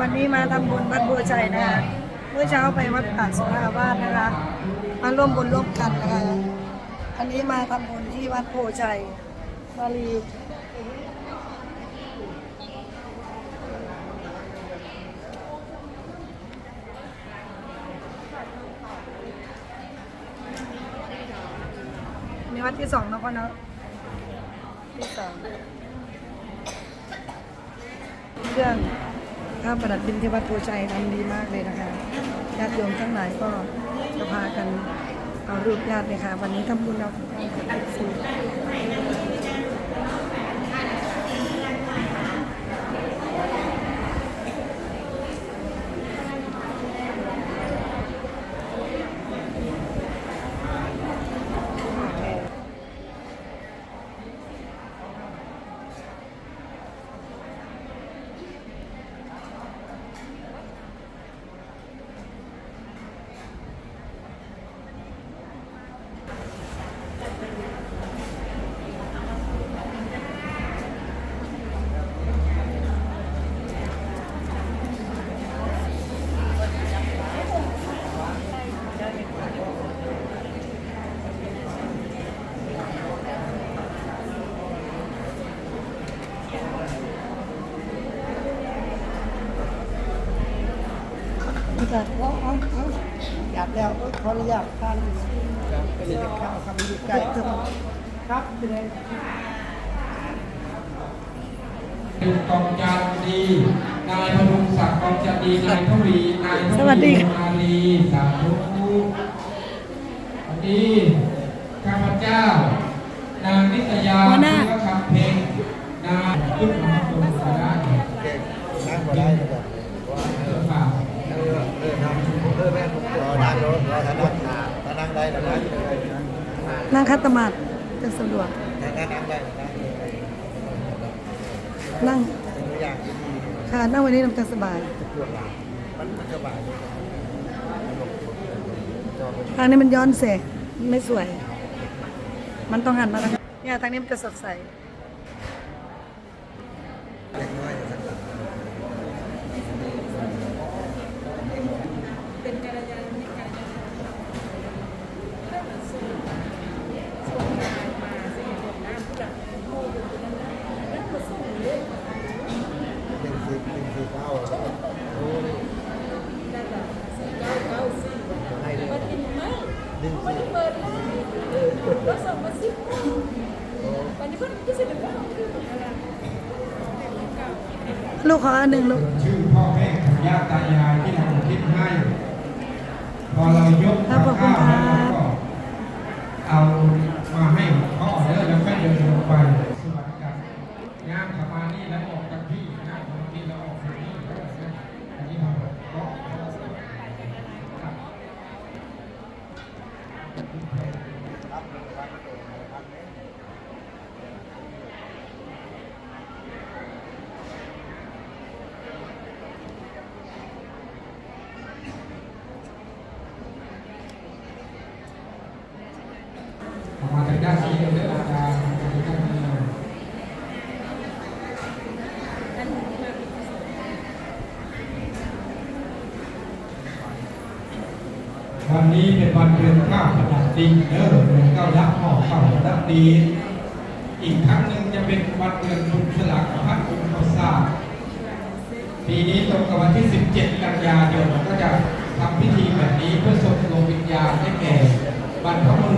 วันนี้มาทำบุญวัดบัวชัยนะคะเมื่อเช้าไปวัดป่าสุราวาสนะคะ มาร่วมบุญร่วมกันนะคะอันนี้มาทำบุญที่วัดโพชัยมาลีมีวัดที่สองนะพ่อเนาะที่สองเรื่อง ข้าประดับดินที่วัดโพชัยทำดีมากเลยนะคะญาติโยมทั้งหลายก็จะพากันเอารูปญาติเลยค่ะ วันนี้ทำบุญเราของการเกิดสีนี่ค่ะเอาเอาเอาอยากแล้วขออนุญาตทานอยู่ไปเรียนข้าวครับอยู่ใกล้เท่านั้นครับเป็นไงกองจันดีนายพดุศักดิ์กองจันดีนายทวีนายทสวัสดีวีค่ะมาลีสาธุวันนี้ข้าพเจ้า นางนิตยาเพื่อคำเพลงนางขึ้นมาตรงก็ได้ นั่งบ่ได้เลยแบบว่า เออค่ะ เออเออทำเออแม่รอนั่งรถรอถ้านั่งถ้านั่งได้ถ้านั่งเลย นั่งคัตมาดจะสะดวก ถ้านั่งได้นั่งเลยนั่งเป็นตัวอย่างที่ดีค่ะนั่งวันนี้น้ำจะสบายปวดหลังมันมันสบายเป็นทางนี้มันย้อนแสงไม่สวย มันต้องหันมาทางเนี่ยทางนี้มันจะสดใส เล็กน้อยสักหลัง หนึ่งสี่หนึ่งสี่เก้าโอ้ยให้เลยหนึ่ง สี่โอ้ลูกขออันหนึ่งลูกชื่อพ่อแม่ของญาติตายายที่ทำคิดให้ พอเรายกครับขอบคุณข้าวครับ แล้วก็เอามาให้พ่อแล้วแล้วก็เดินลงไปสวัสดีครับงานประมาณนี้แล้วออกจากที่งานของที่เราออกจากที่แล้วนะอันนี้เราก็ครับ ออกมาจากด้านนี้เลยอาจารย์มาจากด้านนี้เลยวั นี้เป็นวันเดือนเก้าขนาดดินเด้อเดือนเก้ายักษ์หอกเก้ายักษ์ดีอีกครั้งหนึ่งจะเป็นวันเดือนบุญสลักพระองค์พระทราบปีนี้ตรงกับวันที่ 17 กันยายนก็จะทำพิธีแบบนี้เพื่อส่งดวงวิญญาณให้แก่บรรพบุรุษ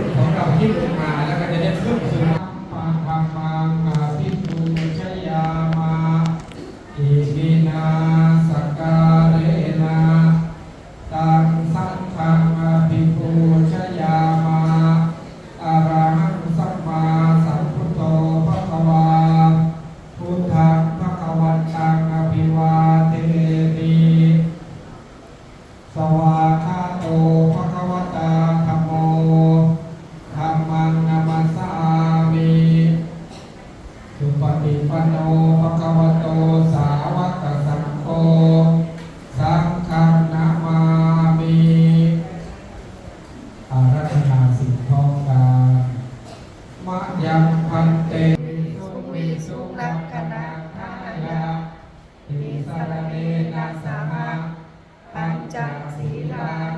ศีลานิยา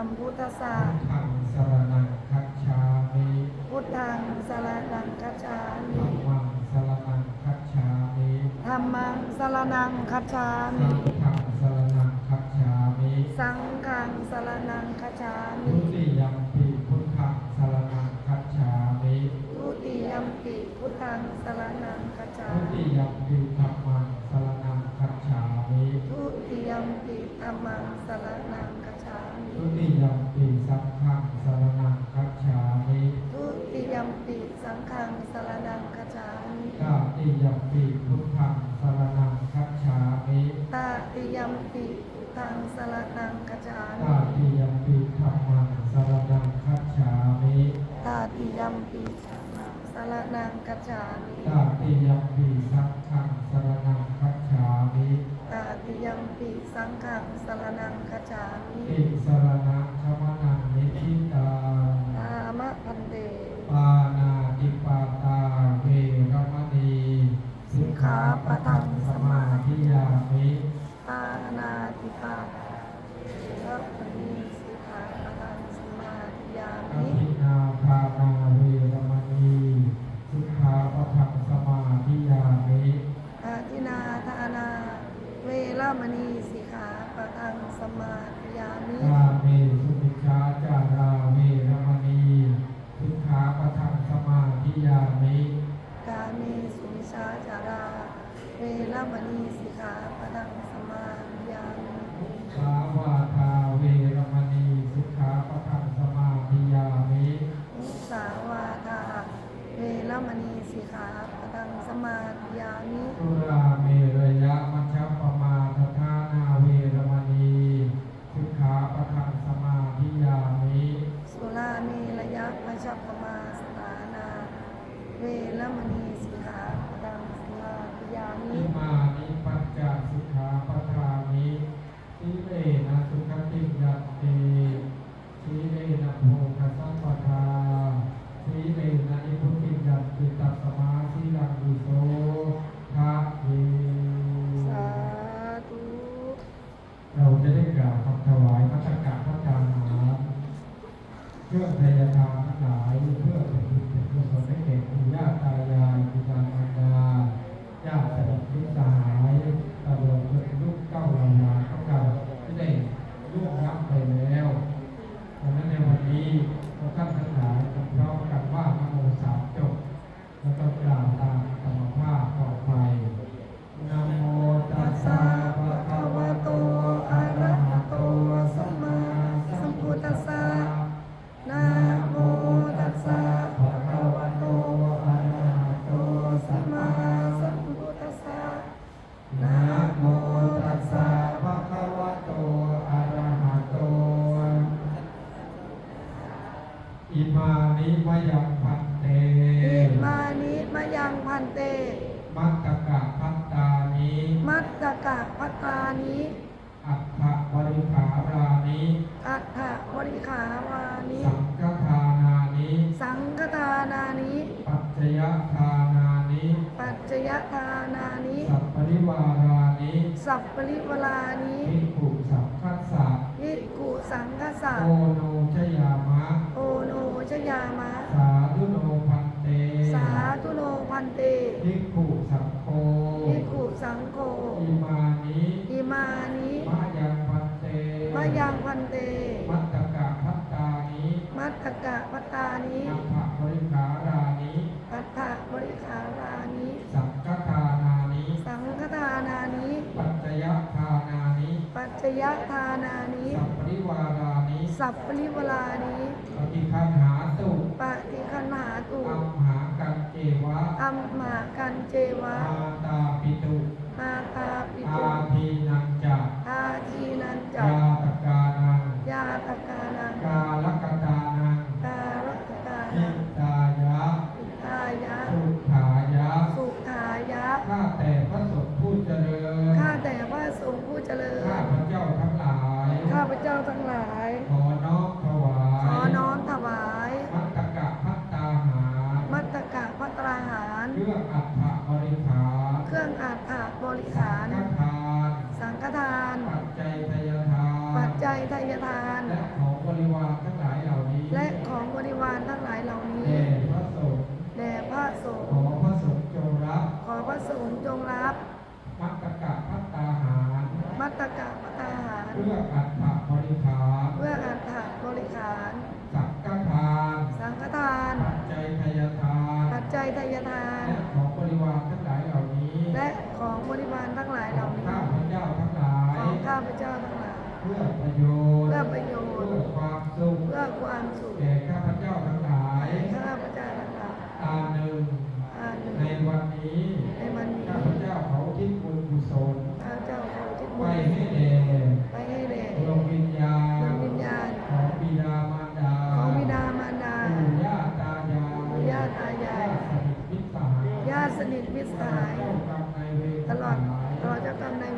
สัมพุทธัสสะธรรมสรนังคัจฉามิพุทธังสรณังคัจฉาธัมิมมังสรนังคัจฉามิธัมมังสรณังคัจฉาสัมิงฆังสรนังคัจฉามิสังฆังสรณังคัจฉาทุมิติยมปิพุทธังสรนังคัจฉามิทุติยมปิพุทธังสรณังคัจฉาทุติมิยมปิธัมมังสรนังคัจฉามิทุติยมปิธัมมังสรณังคัจฉามิ ทุติยมปิสังฆังสรนังคัจฉามิทุติยมปิสังฆังสรณังคัจฉามิตติยมปิพุทธังสรนังคัจฉามิตาติยมปิพุทธังสรณังคัจฉาตมิติยมปิธัมมังสรนังคัจฉามิตาติยมปิสรณังคัจฉามิตติยมปิสังฆังสรนังคัจฉามิตาติยมปิสังฆังสรณังคัจฉามิติสร ขาปะทังสมาธิยามิปานาติปาพระปณีสิกขาปะทังสมาธิยาอมิภินาทานาเวรมณีสิกขาปะทังสมาธิยามิอาทินาทานา เวรมณีสิกขาปะทังสมามิ กาเมสุมิชาจาราเวรมณีสิกขาปะทังสมาธิยามิ กาเมสุมิชาจารา เอัฏฐบริขาวานิสังฆทานานิสังฆทานานิปัจจยทานานิปัจจยทานานิสัพปริวารานิสัพปริวลานิภิกขุสังคัสสะยิกุสังฆสะโอโนชยามะโอโนชยามะ สาธุโนพันเต สาธุโนพันเตภิกขุสังโฆยิกุสังโฆอิมานิอิมานิมายังพันเตมะยังพันเตมัตตกะพัตตานิ มัตตกะพัตตานิอัฏฐบริขารานิอัฏฐบริขารานิสังฆทานานิสังฆทานานิจยทานานิสัพปริวารานิสัพปริวลานิปฏิคันหาตุปฏิคันมหาตุอัมหากันเจวะอัมมากันเจวะอาตาปิตุมาตาปิตุอาทีนังจักอาทีนันจัยาตกานังยาตกานังกาลกตานัง ตารักตา อิ นัง ตายะ อิทายะ สุขายะ สุขายะ ข้าแต่พระสงฆ์ผู้เจริญ ข้าแต่พระสงฆ์ผู้เจริญ ข้าพระเจ้าทั้งหลาย ข้าพเจ้าทั้งหลาย ขอน้อมถวาย ขอน้อมถวาย มัตตกะพัตตาหาร มัตตกะพัตราหาร เครื่องอัฐบริขาร เครื่องอาถาบริขาร สังฆทาน สังฆทาน ปัจจัยทายทาน ปัจจัย ทายทาน และของบริวารทั้งหลายเหล่านี้และของบริวารทั้งหลายเหล่านี้ แด่พระสงฆ์แด่พระสงขอฆ์พระสงฆ์จงรับขอพระสงฆ์จงรับมัตตกะพัตตาหารมัตตกะพัตราหาร เพื่ออัฐบริขารเพื่ออาถาบริขาร สังฆทานสังฆทาน ปัจจัยทายทานปัจจัยทายทาน และของบริวารทั้งหลายเหล่านี้และของบริวารทั้งหลายเหล่านี้ ข้าพระเจ้าทั้งหลายของข้าพเจ้าทั้งหลาย เพื่อประโยชน์เพื่อประโยชน์เพื่อความสุขเพื่อความสุขแก่ข้าพเจ้าทั้งหลายข้าพเจ้าทั้งหลายอาหนึ่งอาหนึ่งในวันนี้ในวันนี้ข้าพเจ้าเขาที่บุญกุศลข้าพเจ้าขอทิศไปบุญให้แด่ไปให้แด่ดวงวิญญาดวณงวิญญาณของบิดามารดาของบิดามารดาปู่ย่าตายายปู่ย่าตายายญาติสนิทมิตรสหายญาติสนิทมิตรสหายเจ้ากรรมนายเวรตลอดทั้งหายตลอดเจ้ากรรมนายเวรทั้งหลาย